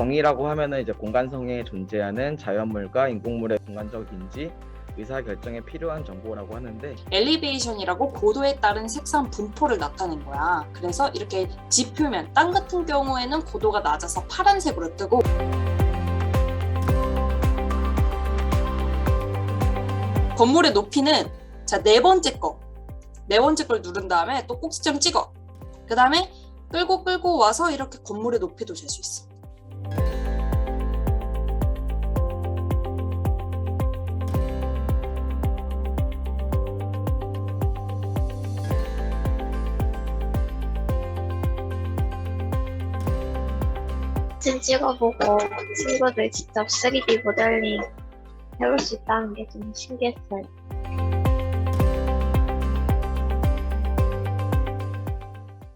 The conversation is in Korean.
정의라고 하면은 이제 공간성에 존재하는 자연물과 인공물의 공간적 인지, 의사 결정에 필요한 정보라고 하는데 엘리베이션이라고 고도에 따른 색상 분포를 나타낸 거야. 그래서 이렇게 지표면 땅 같은 경우에는 고도가 낮아서 파란색으로 뜨고 건물의 높이는 자 네 번째 거. 네 번째 걸 누른 다음에 또 꼭지점 찍어. 그 다음에 끌고 끌고 와서 이렇게 건물의 높이도 잴 수 있어. 사진 찍어보고 친구들 직접 3D 모델링 해볼 수 있다는 게 좀 신기했어요.